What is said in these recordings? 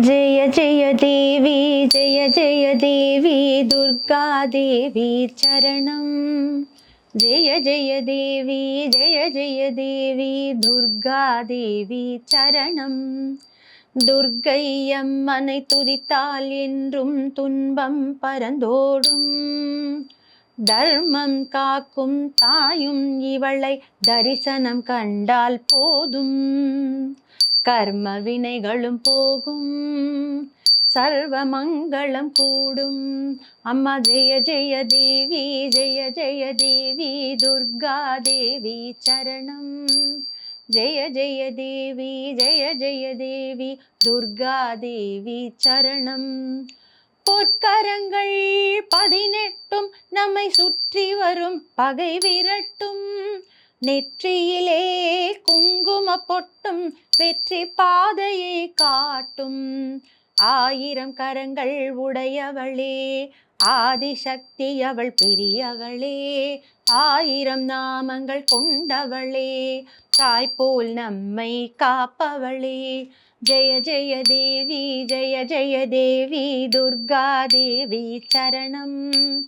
ஜெய ஜெய தேவி ஜெய ஜெய தேவி துர்கா தேவி சரணம். ஜெய ஜெய தேவி ஜெய ஜெய தேவி துர்கா தேவி சரணம். துர்கை அம்மனை துதித்தால் என்றும் துன்பம் பரந்தோடும். தர்மம் காக்கும் தாயும் இவளை தரிசனம் கண்டால் போதும். கர்ம வினைகளும் போகும். சர்வ மங்களம் கூடும். அம்மா ஜெய ஜெய தேவி ஜெய ஜெய தேவி துர்கா தேவி சரணம். ஜெய ஜெய தேவி ஜெய ஜெய தேவி துர்கா தேவி சரணம். பொற்கரங்கள் பதினெட்டும் நம்மை சுற்றி வரும். பகை விரட்டும். நெற்றியிலே குங்கும பொட்டும் வெற்றி பாதையை காட்டும். ஆயிரம் கரங்கள் உடையவளே ஆதிசக்தி அவள் பெரியவளே ஆயிரம் நாமங்கள் கொண்டவளே தாய்போல் நம்மை காப்பவளே. ஜெய ஜெய தேவி ஜெய ஜெய தேவி துர்கா தேவி சரணம்.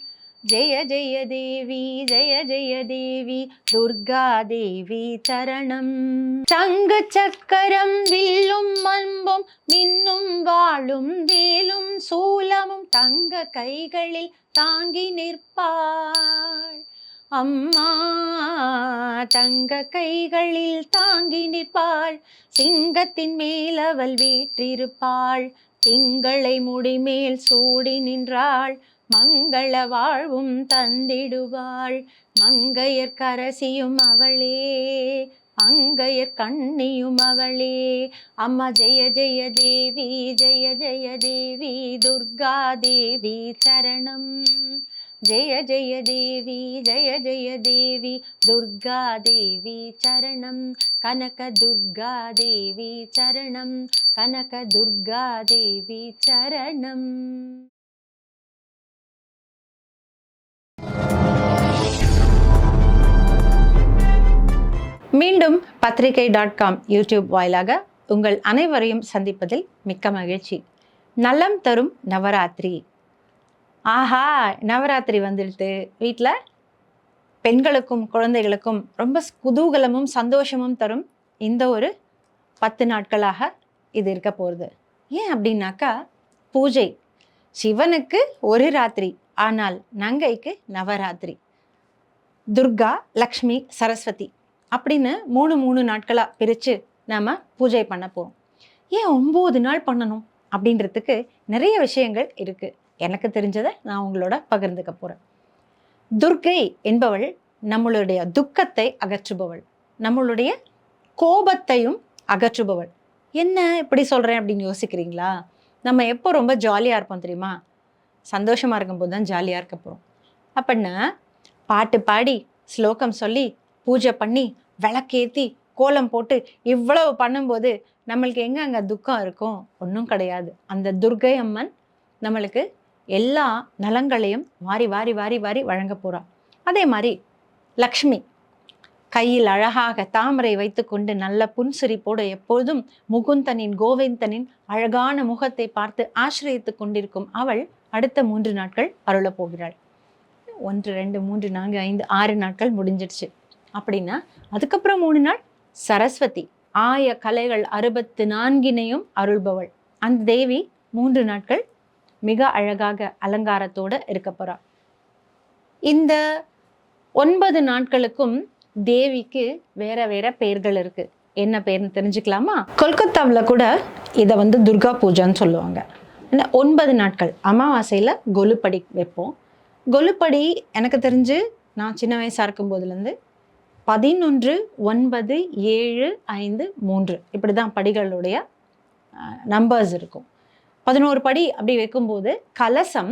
ஜெய ஜெய தேவி ஜெய ஜெய தேவி துர்கா தேவி சரணம். சங்கு சக்கரம் வில்லும் அன்பும் மின்னும் வாழும் வேலும் சூலமும் தங்க கைகளில் தாங்கி நிற்பாள். அம்மா தங்க கைகளில் தாங்கி நிற்பாள். சிங்கத்தின் மேல் அவள் வீற்றிருப்பாள். திங்களை முடிமேல் சூடி நின்றாள் மங்கள வாழ்வும் தந்திடுவாள். மங்கையர் கரசியும் அவளே அங்கையர் கண்ணியும் அவளே. அம்மா ஜெய ஜெய தேவி ஜெய ஜெய தேவி துர்கா தேவி சரணம். ஜெய ஜெய தேவி ஜெய ஜெய தேவி துர்கா தேவி சரணம். கனக துர்கா தேவி சரணம். கனக துர்கா தேவி சரணம். மீண்டும் பத்திரிகை டாட் காம் யூடியூப் வாயிலாக உங்கள் அனைவரையும் சந்திப்பதில் மிக்க மகிழ்ச்சி. நலம் தரும் நவராத்திரி. ஆஹா நவராத்திரி வந்துடுது. வீட்டில் பெண்களுக்கும் குழந்தைகளுக்கும் ரொம்ப குதூகலமும் சந்தோஷமும் தரும் இந்த ஒரு பத்து நாட்களாக இது இருக்க போகிறது ஏன் அப்படின்னாக்கா பூஜை. சிவனுக்கு ஒரு ராத்திரி ஆனால் நங்கைக்கு நவராத்திரி. துர்கா லக்ஷ்மி சரஸ்வதி அப்படின்னு மூணு மூணு நாட்களாக பிரித்து நாம் பூஜை பண்ண போகிறோம் ஏன் ஒம்பது நாள் பண்ணணும் அப்படின்றதுக்கு நிறைய விஷயங்கள் இருக்குது எனக்கு தெரிஞ்சதை நான் உங்களோட பகிர்ந்துக்க போகிறேன் துர்கை என்பவள் நம்மளுடைய துக்கத்தை அகற்றுபவள். நம்மளுடைய கோபத்தையும் அகற்றுபவள். என்ன இப்படி சொல்கிறேன் அப்படின்னு யோசிக்கிறீங்களா? நம்ம எப்போ ரொம்ப ஜாலியாக இருப்போம் தெரியுமா? சந்தோஷமாக இருக்கும்போது தான் ஜாலியாக இருக்க போகிறோம் அப்படின்னா பாட்டு பாடி ஸ்லோகம் சொல்லி பூஜை பண்ணி விளக்கேற்றி கோலம் போட்டு இவ்வளவு பண்ணும்போது நம்மளுக்கு எங்கே அங்கே துக்கம் இருக்கும்? ஒன்றும் கிடையாது. அந்த துர்கை அம்மன் நம்மளுக்கு எல்லா நலங்களையும் வாரி வாரி வாரி வாரி வழங்க போகிறாள் அதே மாதிரி லக்ஷ்மி கையில் அழகாக தாமரை வைத்துக்கொண்டு நல்ல புன்சிரிப்போடு எப்பொழுதும் முகுந்தனின் கோவிந்தனின் அழகான முகத்தை பார்த்து ஆசிரியத்து கொண்டிருக்கும் அவள் அடுத்த மூன்று நாட்கள் அருளப் போகிறாள். ஒன்று ரெண்டு மூன்று நான்கு ஐந்து ஆறு நாட்கள் முடிஞ்சிடுச்சு. அப்படின்னா அதுக்கப்புறம் மூணு நாள் சரஸ்வதி ஆய கலைகள் அறுபத்து நான்கினையும் அருள்பவள். அந்த தேவி மூன்று நாட்கள் மிக அழகாக அலங்காரத்தோடு இருக்க போறா இந்த ஒன்பது நாட்களுக்கும் தேவிக்கு வேற வேற பெயர்கள் இருக்கு. என்ன பேர்னு தெரிஞ்சுக்கலாமா? கொல்கத்தாவில் கூட இதை வந்து துர்கா பூஜைன்னு சொல்லுவாங்க. ஒன்பது நாட்கள். அமாவாசையில் கொலுப்படி வைப்போம். கொலுப்படி எனக்கு தெரிஞ்சு நான் சின்ன வயசாக இருக்கும் போதுலேருந்து பதினொன்று ஒன்பது ஏழு ஐந்து மூன்று. இப்படி தான் படிகளுடைய நம்பர்ஸ் இருக்கும். பதினோரு படி அப்படி வைக்கும்போது கலசம்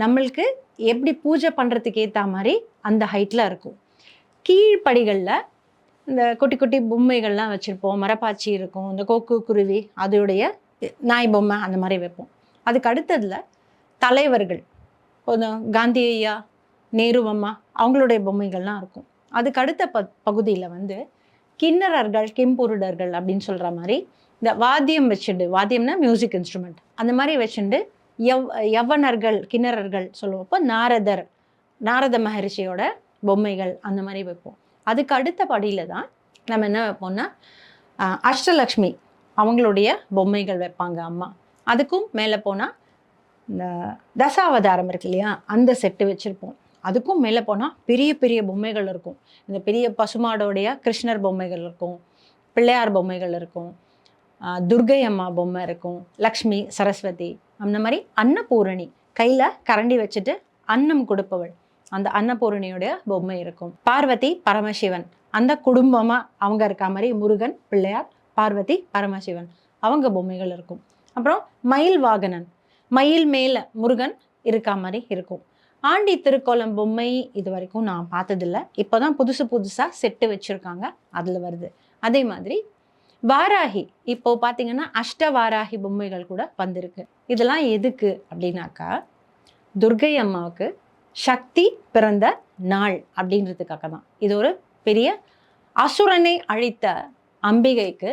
நம்மளுக்கு எப்படி பூஜை பண்ணுறதுக்கு ஏற்ற மாதிரி அந்த ஹைட்டில் இருக்கும். கீழ்ப்படிகளில் இந்த குட்டி குட்டி பொம்மைகள்லாம் வச்சுருப்போம். மரப்பாச்சி இருக்கும். இந்த கொக்கு குருவி அதோடைய நாய் பொம்மை அந்த மாதிரி வைப்போம். அதுக்கு அடுத்ததில் தலைவர்கள். கொஞ்சம் காந்தி ஐயா நேரு அம்மா அவங்களுடைய பொம்மைகள்லாம் இருக்கும். அதுக்கு அடுத்த ப பகுதியில் வந்து கிண்ணறர்கள் கிம்புருடர்கள் அப்படின்னு சொல்கிற மாதிரி இந்த வாத்தியம் வச்சுண்டு வாத்தியம்னா மியூசிக் இன்ஸ்ட்ருமெண்ட் அந்த மாதிரி வச்சுண்டு யவ் யவனர்கள் கிண்ணறர்கள் சொல்லுவோம் அப்போ நாரதர் நாரத மகரிஷியோட பொம்மைகள் அந்த மாதிரி வைப்போம். அதுக்கு அடுத்த படியில் தான் நம்ம என்ன வைப்போம்னா அஷ்டலக்ஷ்மி அவங்களுடைய பொம்மைகள் வைப்பாங்க அம்மா. அதுக்கும் மேலே போனால் இந்த தசாவதாரம் இருக்கு இல்லையா அந்த செட்டு வச்சுருப்போம். அதுக்கும் மேலே போனால் பெரிய பெரிய பொம்மைகள் இருக்கும். இந்த பெரிய பசுமாடோடைய கிருஷ்ணர் பொம்மைகள் இருக்கும் பிள்ளையார் பொம்மைகள் இருக்கும். துர்கை அம்மா பொம்மை இருக்கும் லக்ஷ்மி சரஸ்வதி அந்த மாதிரி அன்னபூரணி. கையில் கரண்டி வச்சுட்டு அன்னம் கொடுப்பவள். அந்த அன்னபூரணியோடைய பொம்மை இருக்கும். பார்வதி பரமசிவன். அந்த குடும்பமாக அவங்க இருக்க மாதிரி முருகன் பிள்ளையார் பார்வதி பரமசிவன். அவங்க பொம்மைகள் இருக்கும். அப்புறம் மயில் வாகனன் மயில் மேலே முருகன் இருக்கா மாதிரி இருக்கும். ஆண்டி திருக்கோலம் பொம்மை இது வரைக்கும் நான் பார்த்ததில்ல. இப்போ தான் புதுசு புதுசாக செட்டு வச்சுருக்காங்க. அதில் வருது. அதே மாதிரி வாராகி. இப்போ பார்த்தீங்கன்னா அஷ்ட வாராகி பொம்மைகள் கூட வந்திருக்கு. இதெல்லாம் எதுக்கு அப்படின்னாக்கா துர்கை அம்மாவுக்கு சக்தி பிறந்த நாள் அப்படின்றதுக்காக தான். இது ஒரு பெரிய அசுரனை அழித்த அம்பிகைக்கு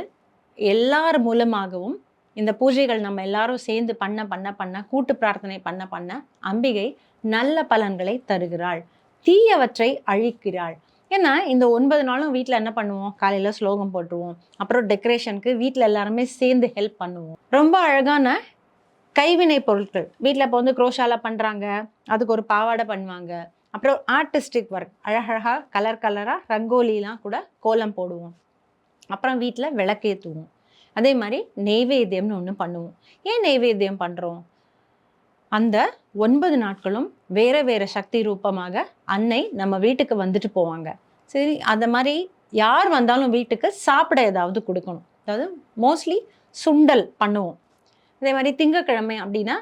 எல்லார் மூலமாகவும் இந்த பூஜைகள் நம்ம எல்லாரும் சேர்ந்து பண்ண பண்ண பண்ண கூட்டு பிரார்த்தனை பண்ண பண்ண அம்பிகை நல்ல பலன்களை தருகிறாள். தீயவற்றை அழிக்கிறாள். ஏன்னா இந்த ஒன்பது நாளும் வீட்டில் என்ன பண்ணுவோம்? காலையில் ஸ்லோகம் போட்டுருவோம். அப்புறம் டெக்கரேஷனுக்கு வீட்டில் எல்லாருமே சேர்ந்து ஹெல்ப் பண்ணுவோம். ரொம்ப அழகான கைவினை பொருட்கள். வீட்டில் இப்போ வந்து குரோஷால பண்ணுறாங்க அதுக்கு ஒரு பாவாடை பண்ணுவாங்க. அப்புறம் ஆர்டிஸ்டிக் ஒர்க் அழகழகாக கலர் கலராக ரங்கோலிலாம் கூட கோலம் போடுவோம். அப்புறம் வீட்டில் விளக்கேற்றுவோம் அதே மாதிரி நெய்வேத்தியம்னு ஒன்று பண்ணுவோம். ஏன் நெய்வேத்தியம் பண்ணுறோம் அந்த ஒன்பது நாட்களும் வேற வேற சக்தி ரூபமாக அன்னை நம்ம வீட்டுக்கு வந்துட்டு போவாங்க. சரி அந்த மாதிரி யார் வந்தாலும் வீட்டுக்கு சாப்பிட ஏதாவது கொடுக்கணும். அதாவது மோஸ்ட்லி சுண்டல் பண்ணுவோம். அதே மாதிரி திங்கக்கிழமை அப்படின்னா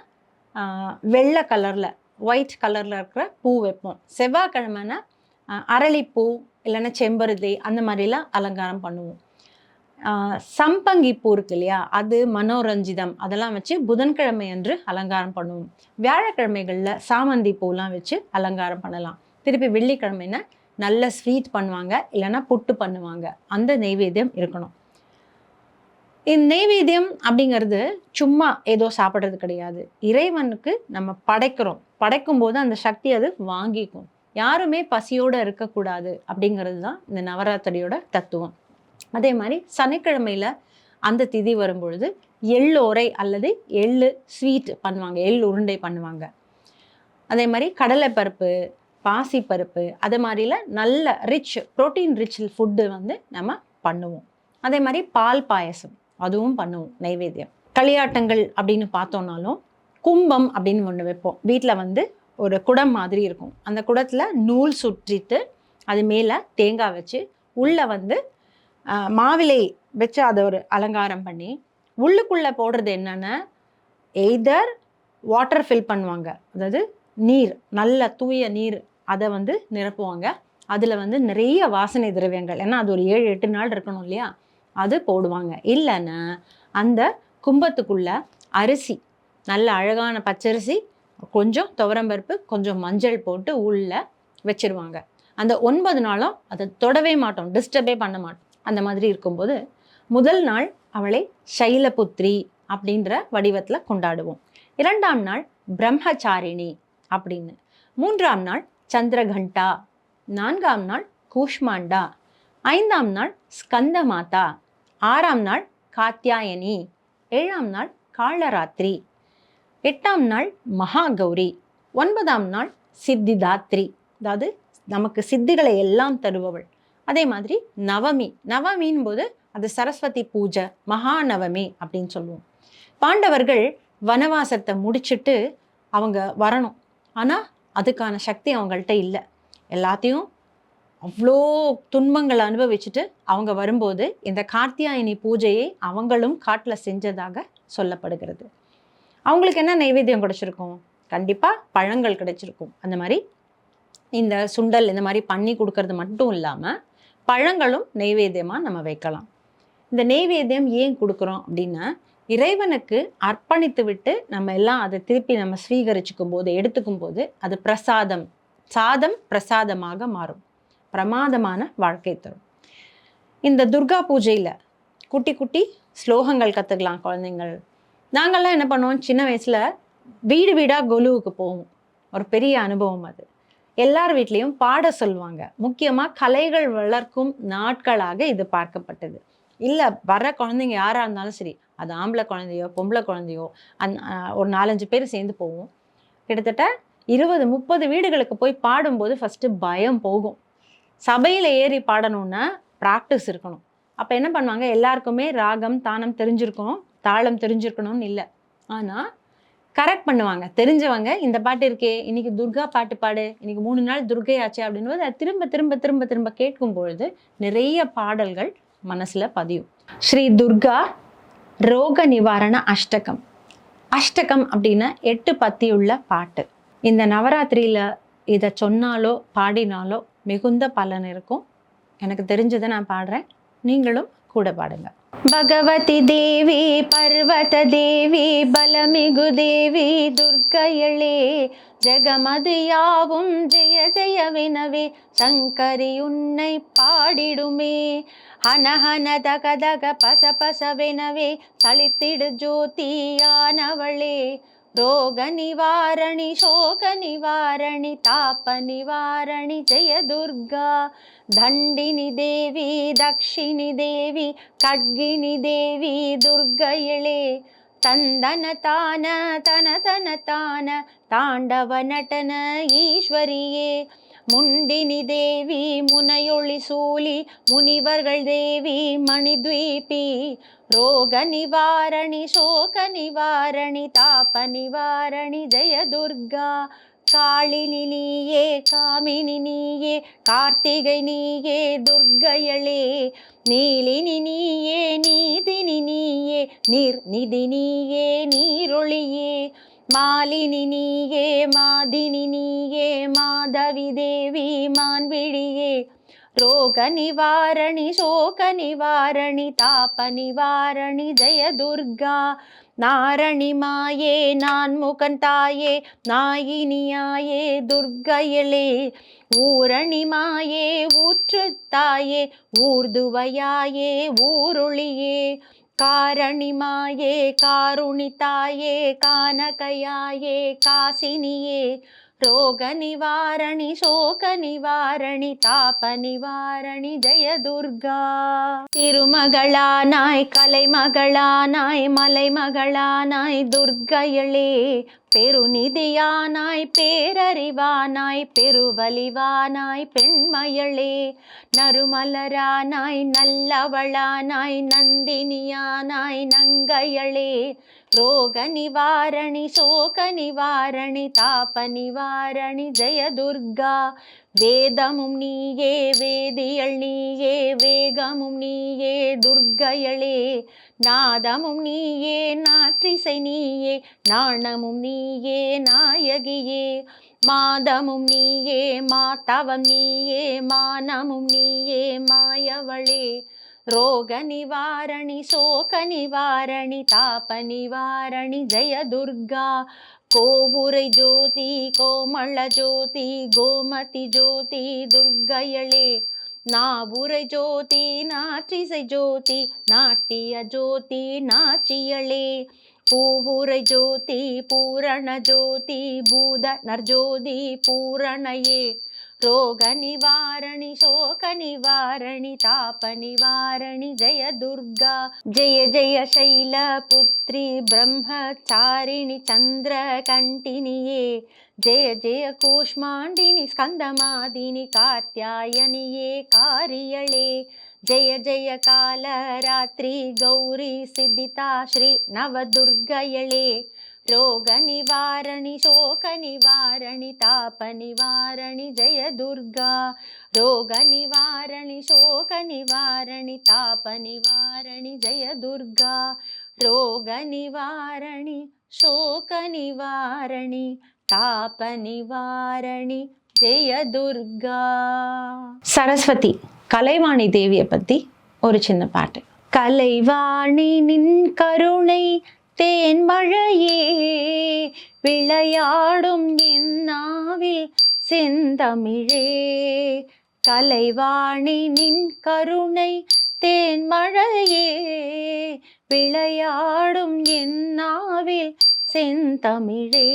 வெள்ளை கலரில் ஒயிட் கலரில் இருக்கிற பூ வைப்போம். செவ்வாய்க்கிழமைனா அரளிப்பூ இல்லைன்னா செம்பருதி அந்த மாதிரிலாம் அலங்காரம் பண்ணுவோம். சம்பங்கி பூ இருக்கு இல்லையா? அது மனோரஞ்சிதம். அதெல்லாம் வச்சு புதன்கிழமை அன்று அலங்காரம் பண்ணுவோம். வியாழக்கிழமைகளில் சாமந்தி பூலாம் வச்சு அலங்காரம் பண்ணலாம். திருப்பி வெள்ளிக்கிழமைன்னா நல்ல ஸ்வீட் பண்ணுவாங்க இல்லைன்னா புட்டு பண்ணுவாங்க. அந்த நெய்வேத்தியம் இருக்கணும். இந்த நெய்வேத்தியம் அப்படிங்கிறது சும்மா ஏதோ சாப்பிட்றது கிடையாது. இறைவனுக்கு நம்ம படைக்கிறோம். படைக்கும் போது அந்த சக்தி அது வாங்கிக்கும். யாருமே பசியோடு இருக்கக்கூடாது அப்படிங்கிறது தான் இந்த நவராத்திரியோட தத்துவம். அதே மாதிரி சனிக்கிழமையில அந்த திதி வரும்பொழுது எள்ளோரை அல்லது எள்ளு ஸ்வீட் பண்ணுவாங்க எள் உருண்டை பண்ணுவாங்க. அதே மாதிரி கடலைப்பருப்பு பாசிப்பருப்பு அது மாதிரில நல்ல ரிச் ப்ரோட்டீன் ரிச் ஃபுட்டு வந்து நம்ம பண்ணுவோம். அதே மாதிரி பால் பாயசம் அதுவும் பண்ணுவோம் நைவேத்தியம். களியாட்டங்கள் அப்படின்னு பார்த்தோம்னாலும் கும்பம் அப்படின்னு ஒன்று வைப்போம். வீட்டில் வந்து ஒரு குடம் மாதிரி இருக்கும். அந்த குடத்தில் நூல் சுற்றிட்டு அது மேலே தேங்காய் வச்சு உள்ளே வந்து மாவிலை வச்சு அதை ஒரு அலங்காரம் பண்ணி உள்ளுக்குள்ளே போடுறது என்னென்னா எய்தர் வாட்டர் ஃபில் பண்ணுவாங்க. அதாவது நீர் நல்ல தூய நீர் அதை வந்து நிரப்புவாங்க. அதில் வந்து நிறைய வாசனை திரவியங்கள் ஏன்னா அது ஒரு ஏழு எட்டு நாள் இருக்கணும் இல்லையா? அது போடுவாங்க. இல்லைன்னா அந்த கும்பத்துக்குள்ள அரிசி நல்ல அழகான பச்சரிசி கொஞ்சம் துவரம்பருப்பு கொஞ்சம் மஞ்சள் போட்டு உள்ளே வச்சிருவாங்க. அந்த ஒன்பது நாளும் அதை தொடவே மாட்டோம் டிஸ்டர்பே பண்ண மாட்டோம். அந்த மாதிரி இருக்கும்போது முதல் நாள் அவளை சைலபுத்ரி அப்படின்ற வடிவத்தில் கொண்டாடுவோம். இரண்டாம் நாள் பிரம்மச்சாரிணி அப்படின்னு. மூன்றாம் நாள் சந்திரகண்டா. நான்காம் நாள் கூஷ்மாண்டா. ஐந்தாம் நாள் ஸ்கந்த மாதா ஆறாம் நாள் காத்தியாயனி ஏழாம் நாள் காளராத்திரி. எட்டாம் நாள் மகா கௌரி ஒன்பதாம் நாள் சித்திதாத்ரி. அதாவது நமக்கு சித்திகளை எல்லாம் தருபவள். அதே மாதிரி நவமி. நவமின் போது அது சரஸ்வதி பூஜை மகாநவமி அப்படின்னு சொல்லுவோம். பாண்டவர்கள் வனவாசத்தை முடிச்சுட்டு அவங்க வரணும். ஆனால் அதுக்கான சக்தி அவங்கள்ட்ட இல்லை. எல்லாத்தையும் அவ்வளோ துன்பங்களை அனுபவிச்சுட்டு அவங்க வரும்போது இந்த கார்த்தியாயினி பூஜையை அவங்களும் காட்டில் செஞ்சதாக சொல்லப்படுகிறது. அவங்களுக்கு என்ன நைவேத்தியம் கிடச்சிருக்கும்? கண்டிப்பாக பழங்கள் கிடைச்சிருக்கும். அந்த மாதிரி இந்த சுண்டல் இந்த மாதிரி பண்ணி கொடுக்கறது மட்டும் இல்லாமல் பழங்களும் நெய்வேத்தியமாக நம்ம வைக்கலாம். இந்த நெய்வேத்தியம் ஏன் கொடுக்குறோம் அப்படின்னா இறைவனுக்கு அர்ப்பணித்து விட்டு நம்ம எல்லாம் அதை திருப்பி நம்ம ஸ்வீகரிச்சுக்கும் போது எடுத்துக்கும் போது அது பிரசாதம் சாதம் பிரசாதமாக மாறும். பிரமாதமான வாழ்க்கை தரும். இந்த துர்கா பூஜையில் குட்டி குட்டி ஸ்லோகங்கள் கற்றுக்கலாம் குழந்தைங்கள். நாங்கள்லாம் என்ன பண்ணுவோம்? சின்ன வயசில் வீடு வீடாக கொலுவுக்கு போவோம். ஒரு பெரிய அனுபவம் அது. எல்லார் வீட்லேயும் பாட சொல்லுவாங்க. முக்கியமாக கலைகள் வளர்க்கும் நாட்களாக இது பார்க்கப்பட்டது. இல்லை வர குழந்தைங்க யாராக இருந்தாலும் சரி அது ஆம்பளை குழந்தையோ பொம்பளை குழந்தையோ அந் ஒரு நாலஞ்சு பேர் சேர்ந்து போவோம். கிட்டத்தட்ட இருபது முப்பது வீடுகளுக்கு போய் பாடும்போது ஃபஸ்ட்டு பயம் போகும். சபையில் ஏறி பாடணுன்னா ப்ராக்டிஸ் இருக்கணும். அப்போ என்ன பண்ணுவாங்க? எல்லாருக்குமே ராகம் தானம் தெரிஞ்சிருக்கணும் தாளம் தெரிஞ்சிருக்கணும்னு இல்லை. ஆனால் கரெக்ட் பண்ணுவாங்க. தெரிஞ்சவங்க இந்த பாட்டு இருக்கே இன்னைக்கு துர்கா பாட்டு பாடு இன்னைக்கு மூணு நாள் துர்கை ஆச்சு அப்படின்போது அதை திரும்ப திரும்ப திரும்ப திரும்ப கேட்கும் பொழுது நிறைய பாடல்கள் மனசில் பதியும். ஸ்ரீ துர்கா ரோக நிவாரண அஷ்டகம். அஷ்டகம் அப்படின்னா எட்டு பத்தியுள்ள பாட்டு. இந்த நவராத்திரியில் இதை சொன்னாலோ பாடினாலோ மிகுந்த பலன் இருக்கும். எனக்கு தெரிஞ்சதை நான் பாடுறேன். நீங்களும் கூட பாடுங்கள் பகவதி தேவி பர்வத தேவி பலமிகு தேவி துர்க்கையளே ஜெகமது யாவும் ஜெய வினவே சங்கரி உன்னை பாடிடுமே. ஹனஹன தக தக பச பச வினவே சலித்திடு ஜோதியானவளே. रोगनिवारणि शोकनिवारणि तापनिवारणि जय दुर्गा दण्डिनि देवी दक्षिणि देवी खड्गिनि देवी दुर्गयिळे देवि तन तन तान ताण्डवनटन ईश्वरिये முண்டினி தேவி முனையொளி சூலி முனிவர்கள் தேவி மணித்வீபி ரோக நிவாரணி சோக நிவாரணி தாப நிவாரணி ஜெய துர்கா காளினி நீயே காமினி நீயே கார்த்திகை நீயே துர்கையளே நீலினி நீயே நீதினி நீயே நீர் நிதி நீயே நீரொளியே மாலினி நீயே மாதினி நீயே மாதவி தேவி மான்விழியே. ரோக நிவாரணி சோக நிவாரணி தாப நிவாரணி ஜெய துர்கா நாரணி மாயே நான் முகன் தாயே நாயினியாயே துர்கையளே ஊரணி மாயே ஊற்று தாயே ஊர்துவையாயே ஊருளியே. காரணி மாயே காருணி தாயே கானகையாயே காசினியே. ரோக நிவாரணி சோக நிவாரணி தாப நிவாரணி ஜெய துர்கா. திருமகளானாய் கலைமகளானாய் மலைமகளானாய் துர்கையளே. பெருநிதியானாய் பேரறிவானாய் பெருவலிவானாய் பெண்மயளே நறுமலரானாய் நல்லவளானாய் நந்தினியானாய் நங்கையளே ரோக நிவாரணி சோக நிவாரணி தாப நிவாரணி ஜெயதுர்கா வேதமும் நீயே வேதியள் நீயே வேகமும் நீயே துர்கயளே நாதமும் நீயே நாற்றிசை நீயே நாணமும் நீயே நாயகியே. மாதமும் நீயே மாதவம் நீயே மானமும் நீயே மாயவளே. ரோக நிவாரணி சோக நிவாரணி தாப நிவாரணி ஜெய துர்கா கோபுரை ஜோதி கோமள ஜோதி கோமதி ஜோதி துர்கையளே நாபுரை ஜோதி நாற்றிசை ஜோதி நாட்டிய ஜோதி நாச்சியளே. பூவுரை ஜோதி பூரண ஜோதி பூத நர்ஜோதி பூரணையே. ரோக நிவாரணி சோக நிவாரணி தாப நிவாரணி ஜெய துர்கா ஜெய ஜெய சைல புத் பிரம்மச்சாரிணி சந்திர கண்டினியே ஜெய ஜெய கூஷ்மாண்டினி ஸ்கந்தமாதினி காத்தியாயனியே காரியளே ஜெய ஜெய கால ராத்திரி கௌரி சித்திதா ஸ்ரீ நவதுர்கயளே ரோக நிவாரணி சோக நிவாரணி தாப நிவாரணி ஜெய துர்கா ரோக நிவாரணி சோக நிவாரணி தாப நிவாரணி ஜெய துர்கா ரோக நிவாரணி சோக நிவாரணி தாப நிவாரணி ஜெய துர்கா சரஸ்வதி கலைவாணி தேவியை பற்றி ஒரு சின்ன பாட்டு. கலைவாணி நின் கருணை தேன் மழையே விளையாடும் இந்நாவில் செந்தமிழே. கலைவாணி நின் கருணை தேன் மழையே விளையாடும் என்னாவில் செந்தமிழே.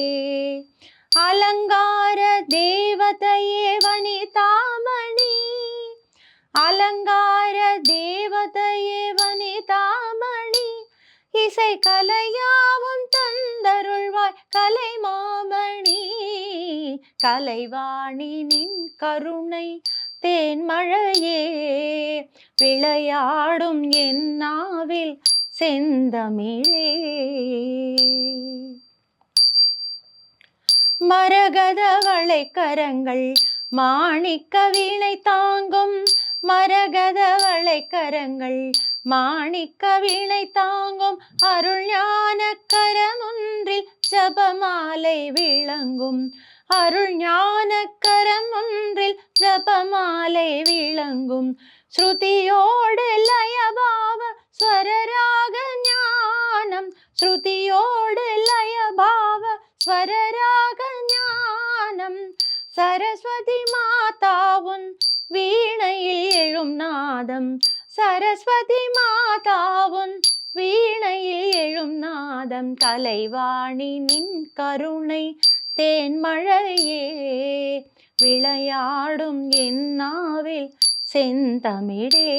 அலங்கார தேவதையே வனிதாமணி அலங்கார தேவதையே வனிதாமணி இசை கலையாவும் தந்தருள்வாய் கலை மாமணி கலைவாணி நின் கருணை தேன் மழையே விளையாடும் என்னாவில் செந்தமிழே. மரகத வளைக்கரங்கள் மாணிக்க வீணை தாங்கும் மரகத வளைக்கரங்கள் மாணிக்க வீணை தாங்கும் அருள் ஞான கரமொன்றில் ஜபமாலை விளங்கும். அருள் ஞான கரமொன்றில் ஜபமாலை விளங்கும் ஸ்ருதியோடு லயபாவ ஸ்வரராக ஞானம் ஸ்ருதியோடு லயபாவ ஸ்வரராக ஞானம் சரஸ்வதி மாதாவுன் வீணையில் எழும் நாதம் சரஸ்வதி மாதாவுன் வீணையில் எழும் நாதம் கலைவாணி நின் கருணை தேன்மழையே விளையாடும் என்னாவில் செந்தமிழே.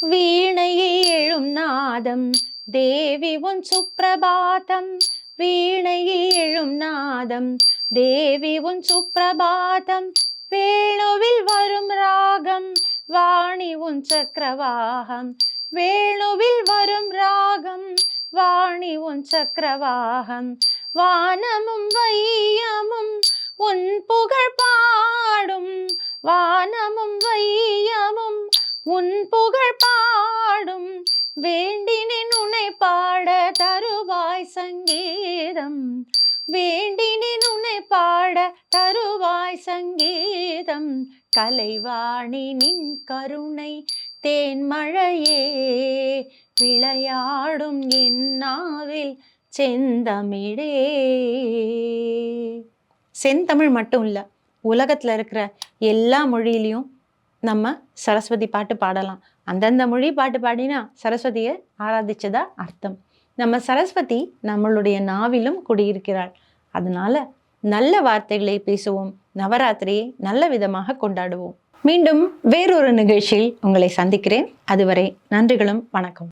வீணையை எழும் நாதம் தேவி உன் சுப்பிரபாதம். வீணையை எழும் நாதம் தேவி உன் சுப்பிரபாதம். வேணுவில் வரும் ராகம் வாணி உன் சக்கரவாகம். வேணுவில் வரும் ராகம் வாணி உன் சக்கரவாகம் வானமும் வையமும் உன் புகழ் பாடும். வானமும் வையமும் உன் புகழ் பாடும். வேண்டினின் உன்னை பாட தருவாய் சங்கீதம். வேண்டினின் உன்னை பாட தருவாய் சங்கீதம். கலைவாணி நின் கருணை தேன்மழையே விளையாடும் என்னாவில் செந்தமிழே. செந்தமிழ் மட்டும் இல்லை உலகத்தில் இருக்கிற எல்லா மொழியிலையும் நம்ம சரஸ்வதி பாட்டு பாடலாம். அந்தந்த மொழி பாட்டு பாடினா சரஸ்வதியை ஆராதிச்சதா அர்த்தம். நம்ம சரஸ்வதி நம்மளுடைய நாவிலும் குடியிருக்கிறாள். அதனால நல்ல வார்த்தைகளை பேசுவோம் நவராத்திரியை நல்ல விதமாக கொண்டாடுவோம். மீண்டும் வேறொரு நிகழ்ச்சியில் உங்களை சந்திக்கிறேன். அதுவரை நன்றிகளும் வணக்கம்.